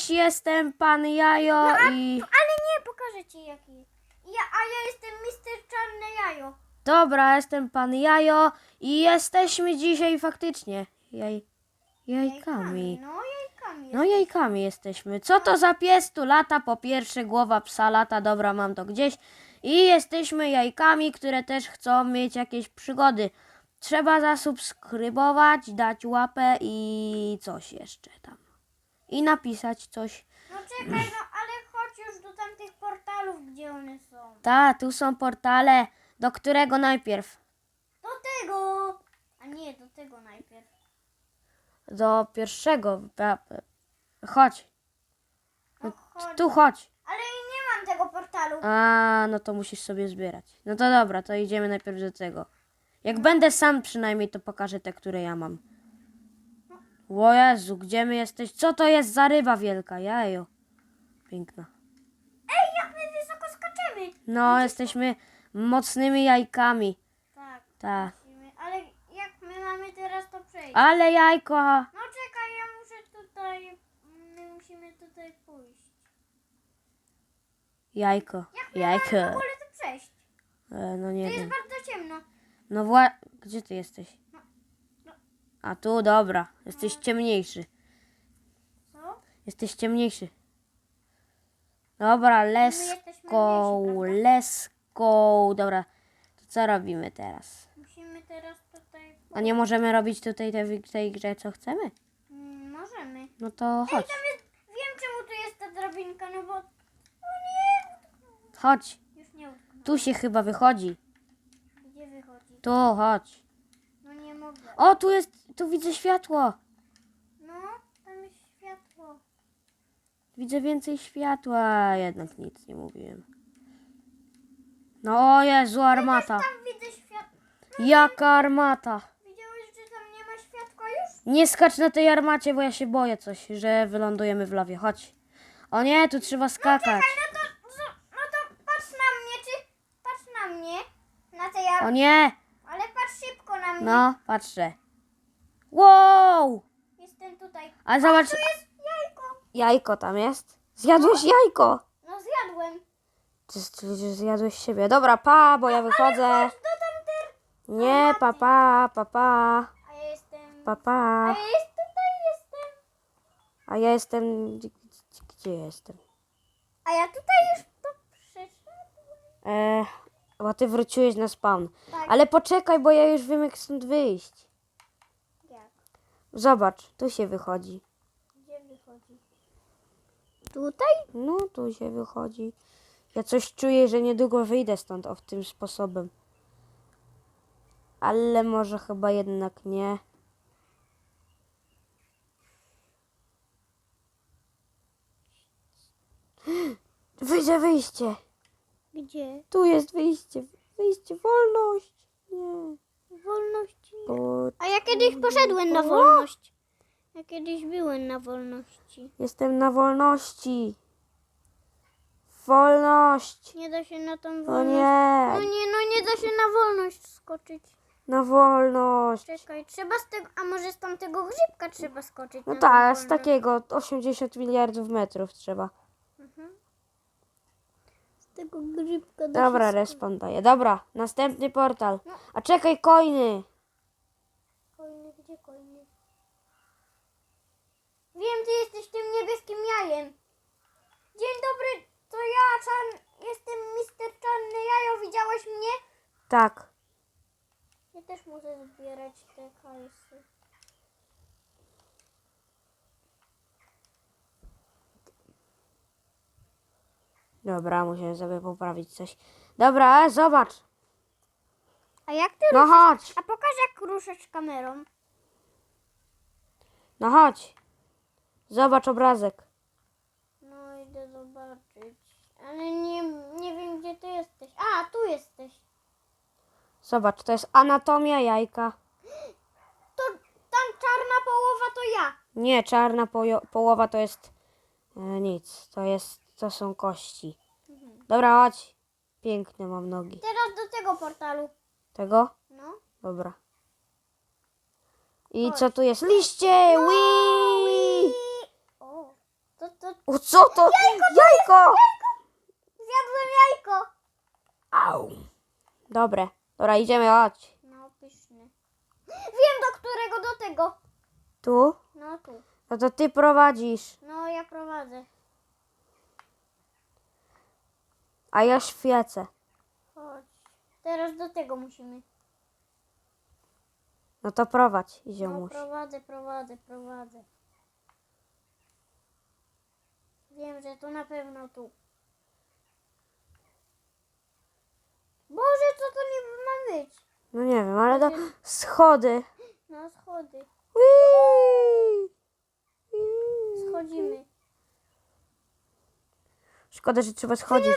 Cześć, jestem pan Jajo i... Ale nie, pokażę ci jaki. Ja, a ja jestem Mister Czarne Jajo. Dobra, jestem pan Jajo i jesteśmy dzisiaj faktycznie jaj... jajkami. No jajkami. No jajkami jesteśmy. Co to za pies tu lata? Po pierwsze głowa psa lata, dobra mam to gdzieś. I jesteśmy jajkami, które też chcą mieć jakieś przygody. Trzeba zasubskrybować, dać łapę i coś jeszcze tam. I napisać coś. No czekaj, no ale chodź już do tamtych portalów, gdzie one są. Ta, tu są portale. Do którego najpierw? Do tego. A nie, do tego najpierw. Do pierwszego. Pa- Chodź. No chodź. Tu chodź. Ale nie mam tego portalu. A, no to musisz sobie zbierać. No to dobra, to idziemy najpierw do tego. Jak będę sam przynajmniej, to pokażę te, które ja mam. O Jezu, gdzie my jesteś? Co to jest za ryba wielka? Jajo. Piękna. Ej, jak my wysoko skaczemy. No, jesteśmy mocnymi jajkami. Tak, Tak. musimy. Ale jak my mamy teraz to przejść? Ale jajko. No czekaj, ja muszę tutaj. My musimy tutaj pójść. Jajko. Jak my Jajko. mamy w ogóle to przejść? E, no To nie jest wiem. bardzo ciemno. No wła... Gdzie ty jesteś? A tu, dobra. Jesteś ciemniejszy. Co? Jesteś ciemniejszy. Dobra, let's jesteśmy go, mniejsi, let's go. Dobra, to co robimy teraz? Musimy teraz tutaj. A nie możemy robić tutaj tej, tej grze, co chcemy? Mm, możemy. No to chodź, Tam jest, wiem czemu tu jest ta drabinka, no bo. O nie! chodź. Już nie. Tu się chyba wychodzi. Gdzie wychodzi? Tu, chodź. No nie mogę. O, tu jest, tu widzę światło. No, tam jest światło. Widzę więcej światła, jednak nic nie mówiłem. No o Jezu, armata. Tam widzę światło. Jaka armata. Widziałeś, że tam nie ma światła już? Nie skacz na tej armacie, bo ja się boję coś, że wylądujemy w lawie. Chodź. O nie, tu trzeba skakać. Czekaj, no to, zo- no to patrz na mnie, czy patrz na mnie. Na tej O nie! Ale patrz szybko na mnie. No, patrzę. Wow! Jestem tutaj. A zobacz, Tu jest jajko. jajko tam jest. Zjadłeś jajko. No zjadłem. Ty, ty, ty zjadłeś siebie. Dobra, pa, bo ja wychodzę. Chodź do tamter. Nie, pa, pa, pa, pa, A ja jestem. pa, A pa. ja jest tutaj jestem. A ja jestem... Gdzie jestem? A ja tutaj już to przeszedłem. E, bo ty wróciłeś na spawn. Tak. Ale poczekaj, bo ja już wiem, jak stąd wyjść. Zobacz, tu się wychodzi. Gdzie wychodzi? Tutaj? No, tu się wychodzi. Ja coś czuję, że niedługo wyjdę stąd o tym sposobem. Ale może chyba jednak nie. Wyjdzie wyjście. Gdzie? Tu jest wyjście. Wyjście, wolność. Nie. Wolności. Bo A ja kiedyś poszedłem na wolność. Ja kiedyś byłem na wolności. jestem na wolności. Wolność. Nie da się na tą O wolność. nie. No nie, no nie da się na wolność skoczyć. Na wolność. Czekaj, trzeba z tego, a może z tamtego grzybka trzeba skoczyć No na tak, z wolność. takiego 80 miliardów metrów trzeba. Tego grzybka da Dobra, respawn daje. Dobra, następny portal. A czekaj, coiny. Kolejny, gdzie kolejny? Wiem, ty jesteś tym niebieskim jajem. Dzień dobry, to ja, jestem Mister Czarny Jajo, widziałeś mnie? Tak. Ja też muszę zbierać te hajsy. Dobra, musimy sobie poprawić coś. Dobra, zobacz. A jak ty No chodź, A pokaż jak ruszasz kamerą. no chodź. Zobacz obrazek. No idę zobaczyć. Ale nie, nie wiem gdzie ty jesteś. A, tu jesteś. Zobacz, to jest anatomia jajka. To tam czarna połowa to ja. Nie, czarna pojo- połowa to jest e, nic. To jest, to są kości. Dobra, chodź. Piękne mam nogi. Teraz do tego portalu. Tego? No. Dobra. I co tu jest? Liście! Wii! O, to, to O co to? Jajko! Zjadłem jajko. Au. Dobre. Dobra, idziemy, chodź. No, pyszny. Wiem do którego, do tego. Tu? No tu. No to ty prowadzisz, No, ja prowadzę. A ja świecę. Chodź. Teraz do tego musimy. No to prowadź, No, ziomuś. prowadzę, prowadzę, prowadzę. Wiem, że to na pewno tu. Boże, co to niby ma być? No nie wiem, ale to schody. No, schody. Schodzimy. Szkoda, że trzeba schodzić. wiesz,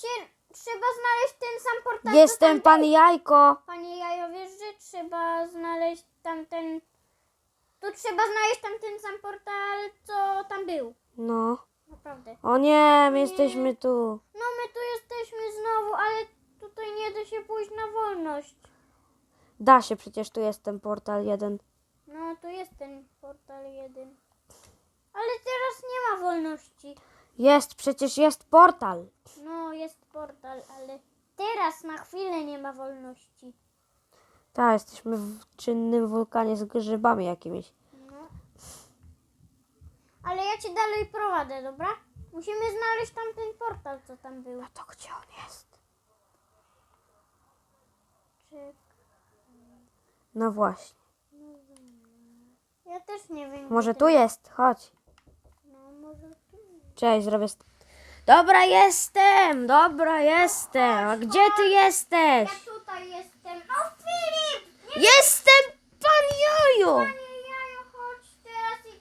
się trzeba znaleźć ten sam portal. co Jestem tamten? pan Jajko. Panie Jajo, wiesz, że trzeba znaleźć tamten... Tu trzeba znaleźć tamten sam portal, co tam był. No. Naprawdę. O nie, my jesteśmy tu. No my tu jesteśmy znowu, ale tutaj nie da się pójść na wolność. Da się, przecież tu jest ten portal jeden. No tu jest ten portal jeden. Ale teraz nie ma wolności. Jest, przecież jest portal. No jest portal, ale teraz na chwilę nie ma wolności. Tak, jesteśmy w czynnym wulkanie z grzybami jakimiś. No. Ale ja cię dalej prowadzę, dobra? Musimy znaleźć tamten portal, co tam był. A to gdzie on jest? Czy... No właśnie. Ja też nie wiem. Może gdzie tu ten- jest, chodź. No może. Cześć, zrobię... Dobra, jestem, dobra, jestem. A gdzie ty jesteś? Ja tutaj jestem. O Filip! Nie Jestem pan Joju. Panie chodź teraz i...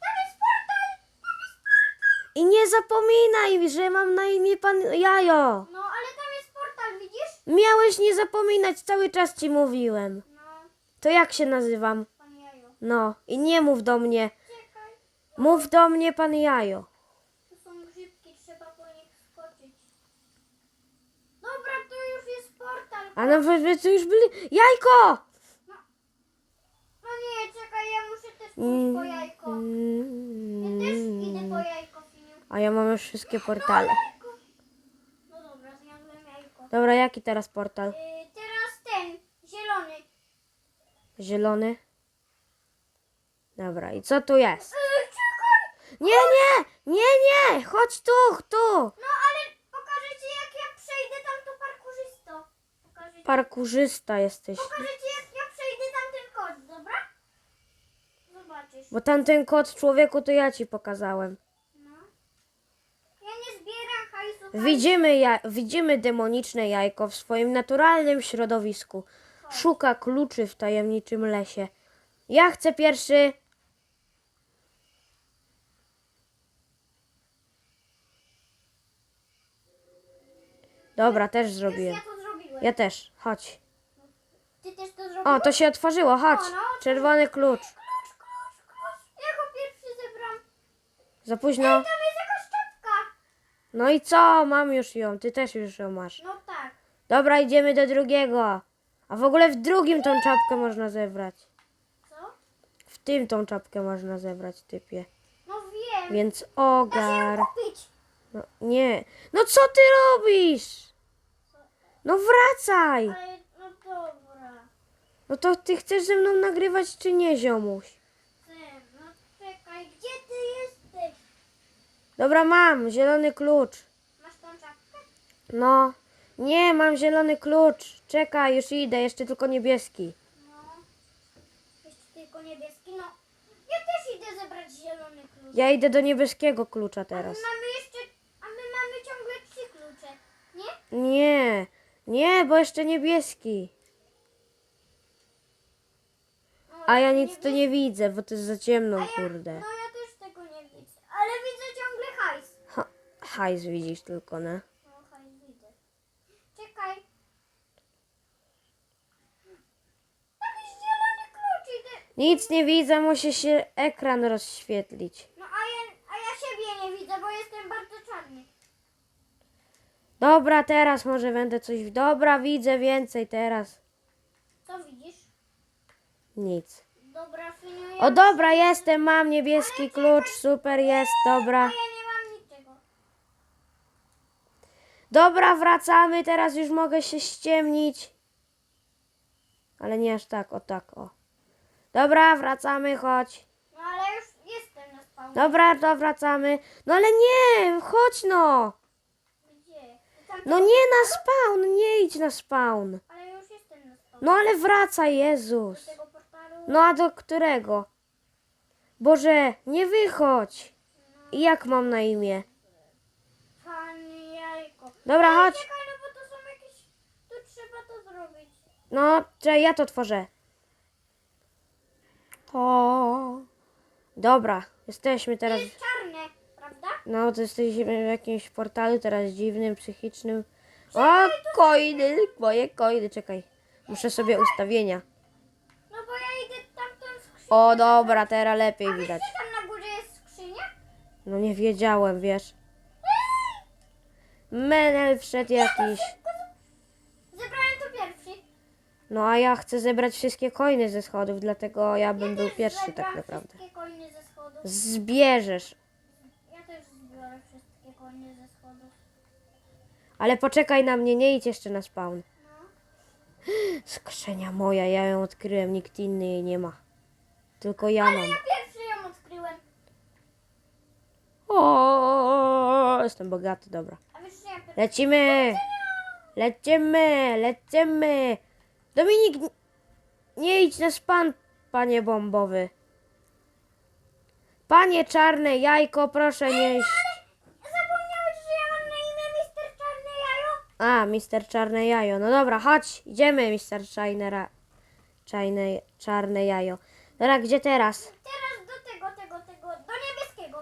Tam jest portal! Tam jest portal! I nie zapominaj, że mam na imię pan Jajo. No, ale tam jest portal, widzisz? Miałeś nie zapominać, cały czas ci mówiłem. No, To jak się nazywam? panie Jajo. No, i nie mów do mnie. Czekaj, Mów do mnie pan Jajo. tu są grzybki, trzeba po nich skoczyć. Dobra, tu już jest portal. A no wy, wy tu już byli... Jajko! No nie, czekaj, ja muszę też pójść po jajko. Ja też idę po jajko, Finiu. A ja mam już wszystkie portale. Jajko. No dobra, zjadłem jajko. Dobra, jaki teraz portal? Y, teraz ten, zielony. Zielony? Dobra, i co tu jest? Y, czekaj! Nie, nie, nie, nie, chodź tu, tu. No ale pokażę ci jak ja przejdę tam to parkurzysto. Pokażę ci, Parkurzysta jesteś. pokażę ci jak ja przejdę tam ten kod, dobra? Zobaczysz. Bo tamten kot człowieku to ja ci pokazałem. No. Ja nie zbieram hajsu. Widzimy, ja, widzimy demoniczne jajko w swoim naturalnym środowisku. Szuka kluczy w tajemniczym lesie. Ja chcę pierwszy. Dobra, też zrobiłem. Ja też, chodź. Ty też to zrobiłeś? O, to się otworzyło, chodź. O, no. Czerwony klucz. Klucz, klucz, klucz. Ja go pierwszy zebrałem. Za późno. Tam jest jakaś czapka. No i co? Mam już ją, ty też już ją masz. No tak. Dobra, idziemy do drugiego. A w ogóle w drugim tą czapkę można zebrać. Co? W tym tą czapkę można zebrać, typie. No wiem. Więc Da się ogar. ją kupić. No, nie. No co ty robisz? No wracaj. Ale no dobra. No to ty chcesz ze mną nagrywać czy nie, ziomuś? Chcę. No czekaj, gdzie ty jesteś? Dobra, mam zielony klucz. Masz tą czapkę? No. Nie, mam zielony klucz. Czekaj, już idę, jeszcze tylko niebieski. No. Jeszcze tylko niebieski. No. Ja też idę zebrać zielony klucz. Ja idę do niebieskiego klucza A my teraz. mamy jeszcze, a my mamy ciągle trzy klucze. Nie? Nie, nie, bo jeszcze niebieski. A ja nic tu nie widzę, bo to jest za ciemno, kurde. No ja też tego nie widzę. Ale widzę ciągle hajs. Ha, hajs widzisz tylko, ne? No hajs widzę. Czekaj. Zielony klucz. Nic nie widzę, musi się ekran rozświetlić. No a ja, a ja siebie nie widzę, bo jestem bardzo. Dobra, teraz może będę coś... Dobra, widzę więcej teraz. Co widzisz? Nic. Dobra. O dobra, jestem, mam niebieski klucz, super jest, dobra. Ja nie mam niczego. Dobra, wracamy, teraz już mogę się ściemnić. Ale nie aż tak, o tak, o. Dobra, wracamy, chodź. No ale już jestem na spawnie. Dobra, to wracamy. No ale nie, chodź no. No nie na spawn, nie idź na spawn. Ale już jestem na spawnie. No ale wracaj, Do Jezus. tego portalu. No a do którego? Boże, nie wychodź. I jak mam na imię? Panie jajko. Dobra, chodź. Czekaj, no bo to są jakieś... Tu trzeba to zrobić. No, czekaj, ja to tworzę. O. Dobra, jesteśmy teraz. jest? No, to jesteśmy w jakimś portalu teraz dziwnym, psychicznym. O, coiny, moje coiny, czekaj. Muszę sobie ustawienia. No bo ja idę tamtą skrzynię. O, dobra, teraz lepiej A wiesz, widać. że tam na górze jest skrzynia? No nie wiedziałem, wiesz. Menel wszedł jakiś. Zebrałem to pierwszy. No a ja chcę zebrać wszystkie coiny ze schodów, dlatego ja bym był też pierwszy tak zebrałam naprawdę. wszystkie koiny ze schodów. Zbierzesz. Ja też zbiorę wszystkie koiny ze schodów. Ale poczekaj na mnie, nie idź jeszcze na spawn. Skrzynia moja, ja ją odkryłem, nikt inny jej nie ma. Tylko ja mam. Ja pierwszy ją odkryłem. O, jestem bogaty, dobra. A wiesz, że ja pierwszy... Lecimy! Lecimy, lecimy! Dominik, n- nie idź na span, panie bombowy. Panie czarne jajko, proszę nie iść. A, mister czarne jajo. No dobra, chodź, idziemy, mister czarne, czarne, czarne jajo. Dobra, gdzie teraz? Teraz do tego, tego, tego, do niebieskiego.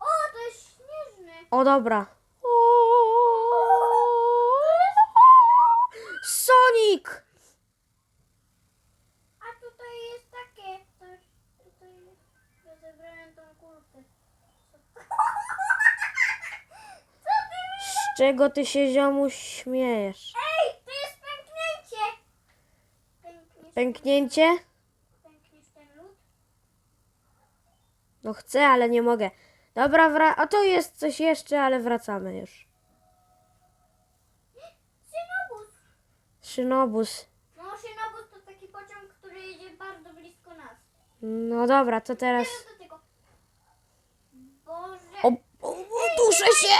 O, to jest śnieżny. O, dobra. Sonic! A tutaj jest takie coś. Tutaj ja zebrałem tą kulkę. Co ty mi... Z czego ty się ziomuś śmiejesz? Ej, to jest pęknięcie. Pękniesz, Pęknięcie? pękniesz ten lód? No chcę, ale nie mogę. Dobra, wra- a to jest coś jeszcze, ale wracamy już. Synobus. Szynobus. No, Synobus to taki pociąg, który jedzie bardzo blisko nas. No dobra, to teraz... Teraz do tego. Boże. O, o, o duszę się!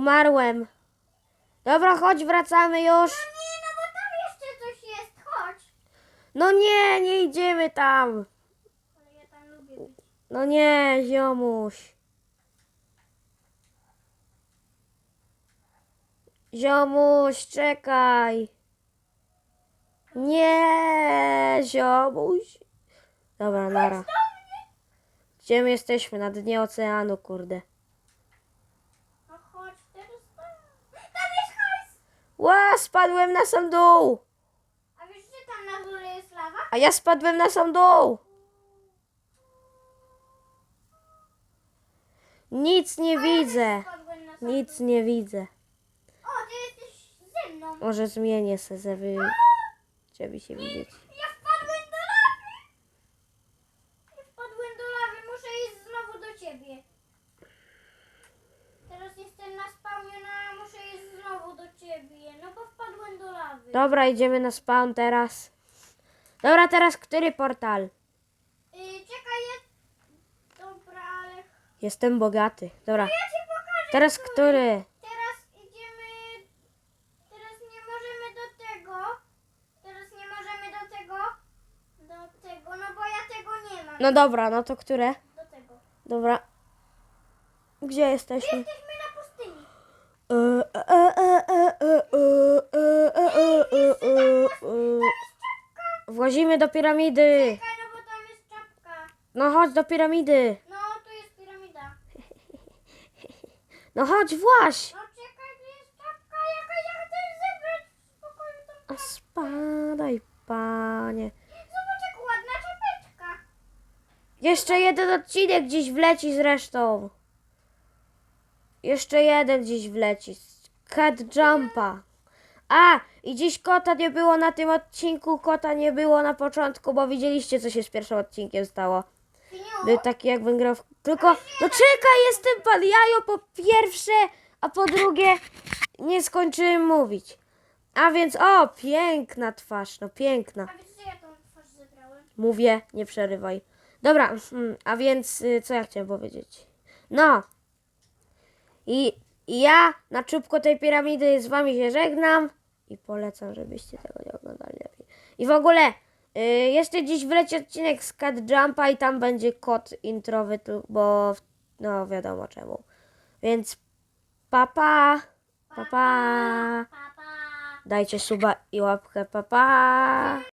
Umarłem. Dobra, chodź, wracamy już. Nie, no bo tam jeszcze coś jest. Chodź. No nie, nie idziemy tam. Ale ja tam lubię być. No nie, ziomuś. Ziomuś, czekaj. Nie, ziomuś. Dobra, nara. Gdzie my jesteśmy? Na dnie oceanu, kurde. No chodź teraz tam. Tam jest hajs. Ła, spadłem na sam dół. A wiesz, że tam na górze jest lawa? A ja spadłem na sam dół. Nic nie widzę. Spadłem na sam Nic nie widzę. O, ty jesteś ze mną. Może zmienię se, żeby ciebie się widzieć. Ja wpadłem do lawy. Ja wpadłem do lawy. Muszę iść znowu do ciebie. Teraz jestem na spawnie, no a muszę iść znowu do ciebie. No bo wpadłem do lawy. Dobra, idziemy na spawn teraz. Dobra, teraz który portal? Y, czekaj, jest... Dobra, ale... Jestem bogaty. Dobra, Ja ci pokażę. teraz który? Teraz idziemy. Teraz nie możemy do tego. Teraz nie możemy do tego. Do tego, no bo ja tego nie mam. No dobra, no to które? Do tego. Dobra. Gdzie jesteśmy? Jesteśmy Włazimy do piramidy. Czekaj, no bo tam jest czapka. No chodź do piramidy. No, tu jest piramida. No chodź, właź. No czekaj, tu jest czapka. Jaka ja chcę zebrać w spokoju tą A spadaj, panie. Zobacz, jak ładna czapeczka. Jeszcze jeden odcinek dziś wleci zresztą. Jeszcze jeden dziś wleci. Cat Jumpa. A, i dziś kota nie było na tym odcinku, kota nie było na początku, bo widzieliście, co się z pierwszym odcinkiem stało. Był taki jak grał w... Tylko, no czekaj, jestem pan Jajo po pierwsze, a po drugie nie skończyłem mówić. A więc, o, piękna twarz, no piękna. a wiesz, że ja tą twarz zebrałem? Mówię, nie przerywaj. Dobra, mm, a więc y, co ja chciałem powiedzieć? No. I, I ja na czubku tej piramidy z wami się żegnam i polecam, żebyście tego nie oglądali lepiej. I w ogóle y, jeszcze dziś wleci odcinek z Cat Jumpa i tam będzie kod introwy, bo no wiadomo czemu. Więc papa, papa, pa. Papa. dajcie suba i łapkę, papa. Pa.